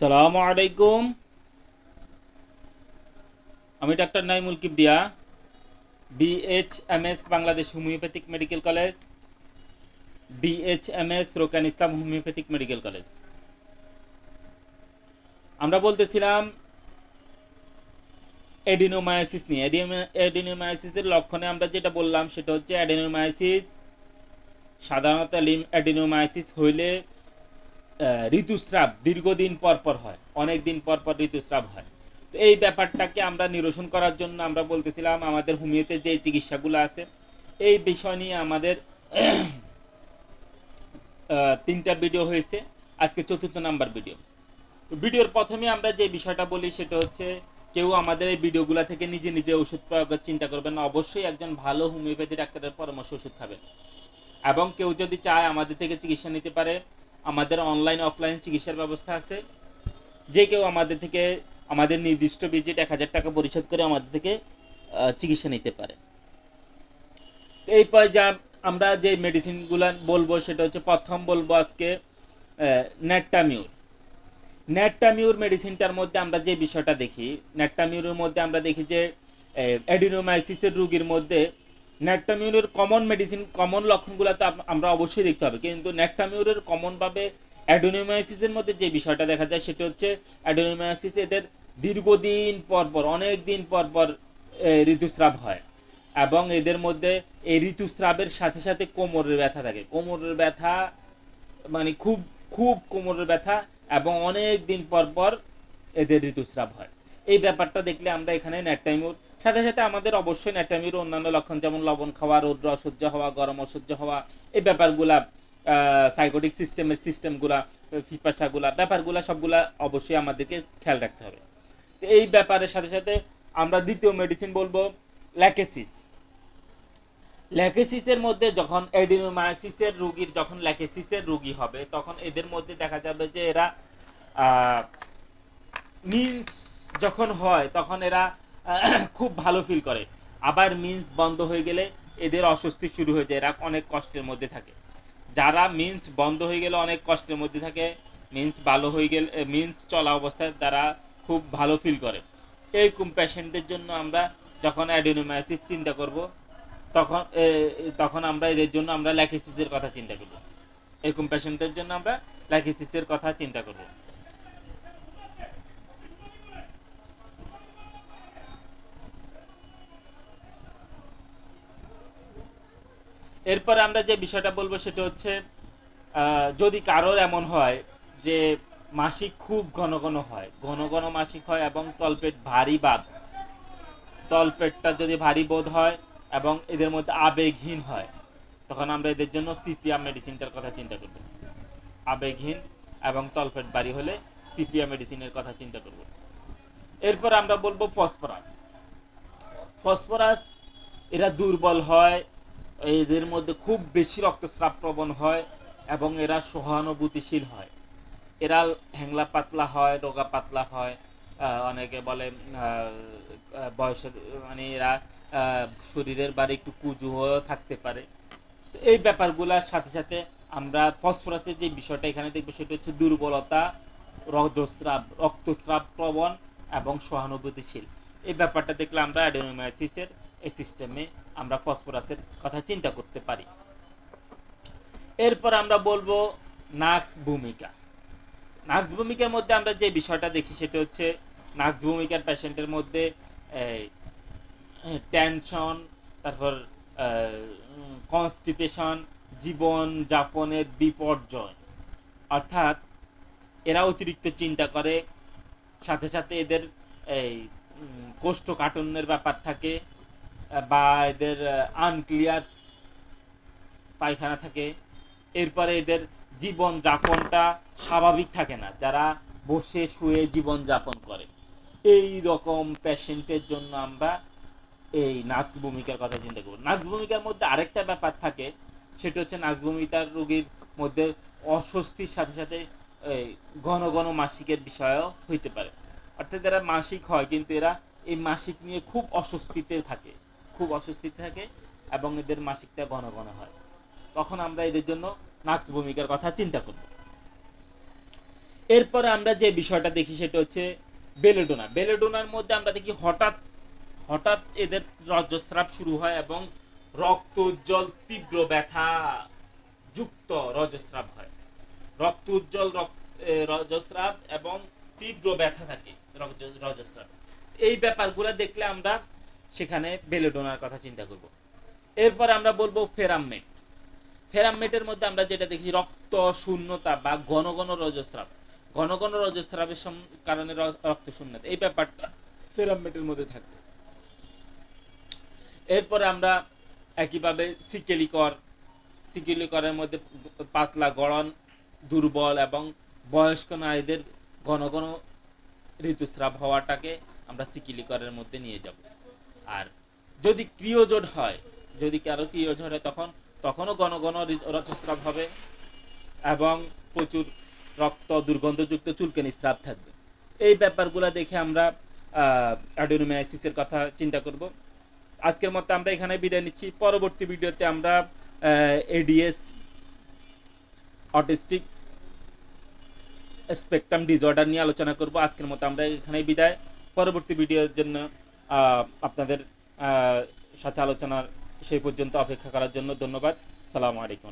সালামু আলাইকুম। আমি doctor Naimul Kibria BHMS Bangladesh homeopathic medical college BHMS Rokan Islam homeopathic medical college. আমরা বলতেছিলাম এডিনোমায়োসিস নিয়ে। এডিনোমায়োসিসের লক্ষণে আমরা যেটা বললাম সেটা হচ্ছে অ্যাডিনোমায়োসিস, সাধারণত অ্যাডিনোমায়োসিস হইলে ঋতুস্রাব দীর্ঘদিন পর পর হয়, অনেক দিন পর পর ঋতুস্রাব হয়। তো এই ব্যাপারটাকে আমরা নিরসন করার জন্য আমরা বলতেছিলাম, আমাদের হোমিওতে যে চিকিৎসাগুলো আছে, এই বিষয় নিয়ে আমাদের তিনটা ভিডিও হয়েছে। আজকে চতুর্থ নাম্বার ভিডিও ভিডিওর প্রথমে আমরা যে বিষয়টা বলি, সেটা হচ্ছে কেউ আমাদের এই ভিডিওগুলো থেকে নিজে নিজে ওষুধ প্রয়োগের চিন্তা করবেন না। অবশ্যই একজন ভালো হোমিওপ্যাথি ডাক্তারের পরামর্শ ওষুধ খাবেন। এবং কেউ যদি চায় আমাদের থেকে চিকিৎসা নিতে পারে আমাদের অনলাইন অফলাইন চিকিৎসার ব্যবস্থা আছে। যে কেউ আমাদের থেকে, আমাদের নির্দিষ্ট ভিজিট এক হাজার টাকা পরিশোধ করে আমাদের থেকে চিকিৎসা নিতে পারে। এই পর যা আমরা যে মেডিসিনগুলো বলব, সেটা হচ্ছে প্রথম বলব আজকে নেটটামিউর নেটটামিউর মেডিসিনটার মধ্যে আমরা যে বিষয়টা দেখি নেটটামিউরের মধ্যে আমরা দেখি যে অ্যাডিনোমাইসিসের রুগীর মধ্যে নেটটামিউরের কমন মেডিসিন কমন লক্ষণগুলো তো আমরা অবশ্যই দেখতে হবে। কিন্তু নেটটামিউরের কমনভাবে অ্যাডোনোমাইসিসের মধ্যে যে বিষয়টা দেখা যায়, সেটা হচ্ছে অ্যাডোনোমাইসিস এদের দীর্ঘদিন পর পর, অনেক দিন পর পর ঋতুস্রাব হয়। এবং এদের মধ্যে এই ঋতুস্রাবের সাথে সাথে কোমরের ব্যথা থাকে। কোমরের ব্যথা মানে খুব খুব কোমরের ব্যথা এবং অনেক দিন পর পর এদের ঋতুস্রাব হয়। এই ব্যাপারটা দেখলে আমরা এখানে ন্যাটাইমুর সাথে সাথে আমাদের অবশ্যই ন্যাটাইমির অন্যান্য লক্ষণ যেমন লবণ খাওয়া, রৌদ্র অসহ্য হওয়া, গরম অসহ্য হওয়া, এই ব্যাপারগুলা সাইকোটিক সিস্টেমের সিস্টেমগুলা ফিপাসাগুলা ব্যাপারগুলা সবগুলা অবশ্যই আমাদেরকে খেয়াল রাখতে হবে। তো এই ব্যাপারের সাথে সাথে আমরা দ্বিতীয় মেডিসিন বলব ল্যাকেসিস ল্যাকেসিসের মধ্যে যখন এডিনোমায়োসিসের রুগীর, যখন ল্যাকেসিসের রোগী হবে, তখন এদের মধ্যে দেখা যাবে যে এরা মিন্স যখন হয়, তখন এরা খুব ভালো ফিল করে। আবার মিন্স বন্ধ হয়ে গেলে এদের অস্বস্তি শুরু হয়ে যায়, এরা অনেক কষ্টের মধ্যে থাকে। যারা মিন্স বন্ধ হয়ে গেলে অনেক কষ্টের মধ্যে থাকে মিন্স ভালো হয়ে গেলে মিন্স চলা অবস্থায় তারা খুব ভালো ফিল করে। এইরকম পেশেন্টদের জন্য আমরা যখন অ্যাডিনোমায়োসিস চিন্তা করব, তখন তখন আমরা এদের জন্য আমরা ল্যাকিসিসের কথা চিন্তা করব। এরকম পেশেন্টদের জন্য আমরা ল্যাকিসিসের কথা চিন্তা করব। এরপরে আমরা যে বিষয়টা বলব সেটা হচ্ছে যদি কারোর এমন হয় যে মাসিক খুব ঘন ঘন হয়, ঘন ঘন মাসিক হয় এবং তলপেট ভারী বাদ, তলপেটটা যদি ভারী বোধ হয় এবং এদের মধ্যে আবেগহীন হয়, তখন আমরা এদের জন্য সিপিয়া মেডিসিনটার কথা চিন্তা করব। আবেগহীন এবং তলপেট ভারী হলে সিপিয়া মেডিসিনের কথা চিন্তা করব। এরপর আমরা বলব ফসফরাস। ফসফরাস, এরা দুর্বল হয় এদের মধ্যে খুব বেশি রক্তস্রাব প্রবণ হয় এবং এরা সহানুভূতিশীল হয়। এরা হ্যাংলা পাতলা হয় রোগা পাতলা হয় অনেকে বলে বয়সের মানে এরা শরীরের বারে একটু কুজু হয়েও থাকতে পারে। এই ব্যাপারগুলোর সাথে সাথে আমরা ফসফরাসের যে বিষয়টা এখানে দেখব সেটা হচ্ছে দুর্বলতা, রক্তস্রাব রক্তস্রাব প্রবণ এবং সহানুভূতিশীল। এই ব্যাপারটা দেখলে আমরা অ্যাডেনোমাইসিসের এই সিস্টেমে আমরা ফসফরাসের কথা চিন্তা করতে পারি। এরপর আমরা বলব নাক্স ভূমিকা। নাক্স ভূমিকার মধ্যে আমরা যে বিষয়টা দেখি সেটা হচ্ছে নাক্স ভূমিকার পেশেন্টের মধ্যে টেনশন তারপর কনস্টিপেশন জীবন যাপনের বিপর্যয়। অর্থাৎ এরা অতিরিক্ত চিন্তা করে, সাথে সাথে এদের, এই কোষ্ঠকাঠিন্যের ব্যাপার থাকে বা এদের আনক্লিয়ার পায়খানা থাকে। এরপরে এদের জীবন যাপনটা স্বাভাবিক থাকে না। যারা বসে শুয়ে জীবন যাপন করে। এই রকম পেশেন্টের জন্য আমরা এই নাক্স ভূমিকার কথা চিন্তা করব। নাক্স ভূমিকার মধ্যে আরেকটা ব্যাপার থাকে। সেটা হচ্ছে নাক্স ভূমিকার রোগীর মধ্যে অস্বস্তির সাথে সাথে ঘন ঘন মাসিকের বিষয়ও হইতে পারে। অর্থাৎ এরা মাসিক হয়, কিন্তু এরা এই মাসিক নিয়ে খুব অস্বস্তিতে থাকে। খুব অস্বস্তি থাকে এবং এদের মাসিকটা ঘন ঘন হয়। তখন আমরা এদের জন্য নাক্স ভূমিকার কথা চিন্তা করব। এরপরে আমরা যে বিষয়টা দেখি সেটা হচ্ছে বেলেডোনা। বেলেডোনার মধ্যে আমরা দেখি হঠাৎ হঠাৎ এদের রজস্রাব শুরু হয় এবং রক্ত উজ্জ্বল, তীব্র ব্যথা যুক্ত রজস্রাব হয়। রক্ত উজ্জ্বল রজস্রাব এবং তীব্র ব্যথা থাকে রজ- রজস্রাব। এই ব্যাপারগুলো দেখলে আমরা সেখানে বেলেডোনার কথা চিন্তা করব। এরপর আমরা বলব ফেরামমেট। ফেরামমেটের মধ্যে আমরা যেটা দেখি, রক্ত, শূন্যতা বা ঘন ঘন রজস্রাব। ঘন ঘন রজস্রাবের কারণে রক্ত শূন্যতা। এই ব্যাপারটা ফেরামমেটের মধ্যে থাকবে। এরপরে আমরা একইভাবে সিকেলিকর, সিকেলিকরের মধ্যে পাতলা গড়ন, দুর্বল এবং বয়স্ক নারীদের ঘন ঘন ঋতুস্রাব হওয়াটাকে আমরা সিকিলিকরের মধ্যে নিয়ে যাব। আর যদি ক্রিয়োজোট হয়, যদি কারও ক্রিয়োজোট হয়, তখন, তখনও ঘন ঘন রক্তস্রাব হবে এবং প্রচুর রক্ত দুর্গন্ধযুক্ত চুলকানি স্রাব থাকবে। এই ব্যাপারগুলো দেখে আমরা অ্যাডোনোমাইসিসের কথা চিন্তা করব। আজকের মতো আমরা এখানে বিদায় নিচ্ছি। পরবর্তী ভিডিওতে আমরা এডিএস অটিস্টিক স্পেকট্রাম ডিসঅর্ডার নিয়ে আলোচনা করব। আজকের মতো আমরা এখানেই বিদায়। পরবর্তী ভিডিওর জন্য আপনাদের সাথে আলোচনার সেই পর্যন্ত অপেক্ষা করার জন্য ধন্যবাদ। সালামু আলাইকুম।